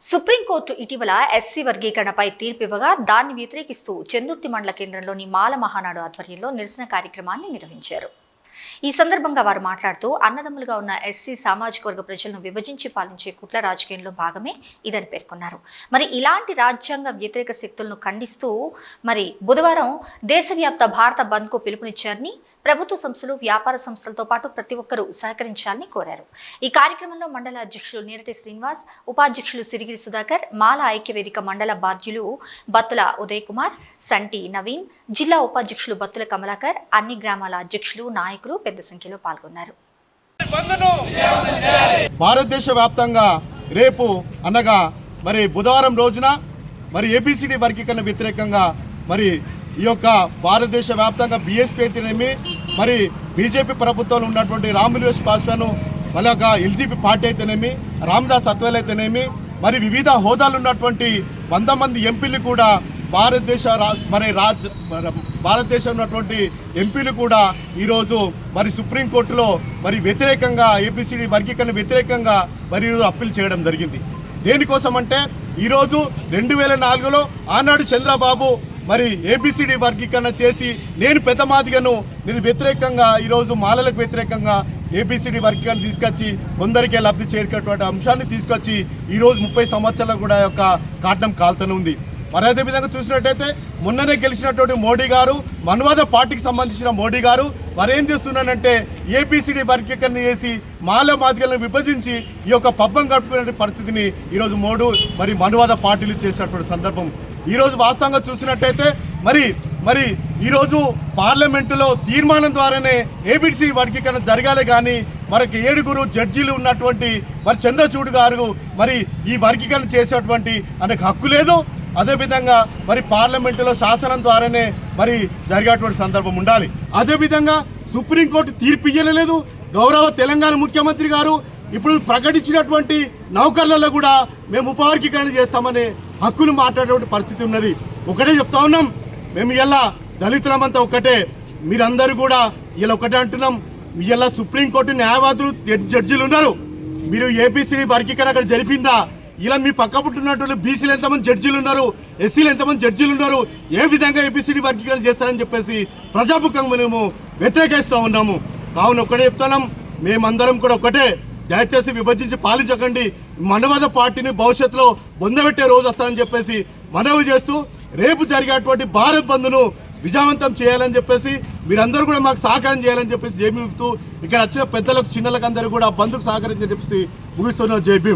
Supreme court ఇటీవల SC వర్గీకరణపై తీర్పు ఇవ్వగా దాన్ని వ్యతిరేకిస్తూ చందుర్తి మండల కేంద్రంలోని మాల మహానాడు ఆధ్వర్యంలో నిరసన కార్యక్రమాన్ని నిర్వహించారు. ఈ సందర్భంగా వారు మాట్లాడుతూ అన్నదమ్ములుగా ఉన్న ఎస్సీ సామాజిక వర్గ ప్రజలను విభజించి పాలించే కుట్ల రాజకీయంలో భాగమే ఇదని పేర్కొన్నారు. మరి ఇలాంటి రాజ్యాంగ వ్యతిరేక శక్తులను ఖండిస్తూ మరి బుధవారం దేశవ్యాప్త భారత బంద్కు పిలుపునిచ్చారని ప్రభుత్వ సంస్థలు వ్యాపార సంస్థలతో పాటు ప్రతి ఒక్కరూ సహకరించాలని కోరారు. ఈ కార్యక్రమంలో మండల అధ్యక్షులు నీరటి శ్రీనివాస్ ఉపాధ్యక్షులు సిరిగిరి సుధాకర్ మాల ఐక్యవేదిక మండల బాధ్యులు బత్తుల ఉదయ్ కుమార్ సంటి నవీన్ జిల్లా ఉపాధ్యక్షులు బత్తుల కమలాకర్ అన్ని గ్రామాల అధ్యక్షులు నాయకులు పెద్ద సంఖ్యలో పాల్గొన్నారు. భారతదేశ వ్యాప్తంగా రేపు అనగా మరి బుధవారం రోజున మరి ఏబిసిడి వర్గీకరణ వ్యతిరేకంగా మరి ఈ యొక్క భారతదేశ వ్యాప్తంగా బీఎస్పీ అయితేనేమి మరి బీజేపీ ప్రభుత్వంలో ఉన్నటువంటి రామునివేశ్ పాస్వాన్ అలాగా ఎల్జీపీ పార్టీ అయితేనేమి రామదాస్ అత్వేల్ అయితేనేమి మరి వివిధ హోదాలు ఉన్నటువంటి వంద మంది ఎంపీలు కూడా భారతదేశ మరి రాజ్ మన భారతదేశంలో ఉన్నటువంటి ఎంపీలు కూడా ఈరోజు మరి సుప్రీంకోర్టులో మరి వ్యతిరేకంగా ఏపీసీడీ వర్గీకరణ వ్యతిరేకంగా మరి ఈరోజు అప్పీల్ చేయడం జరిగింది. దేనికోసం అంటే ఈరోజు రెండు వేల నాలుగులో ఆనాడు చంద్రబాబు మరి ఏబిసిడి వర్గీకరణ చేసి నేను పెద్ద మాదిగను నేను వ్యతిరేకంగా ఈరోజు మాలలకు వ్యతిరేకంగా ఏబిసిడి వర్గీకరణ తీసుకొచ్చి కొందరికే లబ్ధి చేరుకున్నటువంటి అంశాన్ని తీసుకొచ్చి ఈరోజు ముప్పై సంవత్సరాలు కూడా యొక్క కాటం కాలుతూనే ఉంది మరి విధంగా చూసినట్టయితే మొన్ననే గెలిచినటువంటి మోడీ గారు మన్వాద పార్టీకి సంబంధించిన మోడీ గారు మరి ఏం చేస్తున్నానంటే ఏపీసీడీ వర్గీకరణ చేసి మాల మాదిగలను విభజించి ఈ యొక్క పబ్బం గడుపుకునే పరిస్థితిని ఈరోజు మోడు మరి మనువాద పార్టీలు చేసినటువంటి సందర్భం. ఈరోజు వాస్తవంగా చూసినట్టయితే మరి మరి ఈరోజు పార్లమెంటులో తీర్మానం ద్వారానే ఏబిసి వర్గీకరణ జరగాలి కానీ మనకి ఏడుగురు జడ్జీలు ఉన్నటువంటి మరి చంద్రచూడ్ గారు మరి ఈ వర్గీకరణ చేసేటువంటి అనేక హక్కు లేదు. అదేవిధంగా మరి పార్లమెంటులో శాసనం ద్వారానే మరి జరిగేటువంటి సందర్భం ఉండాలి. అదేవిధంగా సుప్రీంకోర్టు తీర్పు ఇయ్యలేదు. గౌరవ తెలంగాణ ముఖ్యమంత్రి గారు ఇప్పుడు ప్రకటించినటువంటి నౌకర్లలో కూడా మేము ఉపవర్గీకరణ చేస్తామనే హక్కులు మాట్లాడేటువంటి పరిస్థితి ఉన్నది. ఒకటే చెప్తా ఉన్నాం. మేము ఇలా దళితులమంతా ఒకటే మీరందరూ కూడా ఇలా ఒకటే అంటున్నాం. ఇలా సుప్రీంకోర్టు న్యాయవాదులు జడ్జీలు ఉన్నారు. మీరు ఏపీసీడీ వర్గీకరణ అక్కడ జరిపిందా? ఇలా మీ పక్క పుట్టినటువంటి బీసీలు ఎంతమంది జడ్జీలు ఉన్నారు ఎస్సీలు ఎంతమంది జడ్జీలు ఉన్నారు ఏ విధంగా ఏపీసీడీ వర్గీకరణ చేస్తారని చెప్పేసి ప్రజాముఖంగా మేము వ్యతిరేకిస్తూ ఉన్నాము. కావున ఒకటే చెప్తున్నాం మేమందరం కూడా ఒకటే దయచేసి విభజించి పాలించకండి. మనవాద పార్టీని భవిష్యత్తులో బొందబెట్టే రోజు వస్తారని చెప్పేసి మనవి చేస్తూ రేపు జరిగేటువంటి భారత్ బంద్ను విజయవంతం చేయాలని చెప్పేసి మీరందరూ కూడా మాకు సహకారం చేయాలని చెప్పేసి జేబీ భీమ్తో ఇక్కడ వచ్చిన పెద్దలకు చిన్నలకు అందరూ కూడా బంధుకు సహకరించని చెప్పేసి ముగిస్తున్నారు జేబీ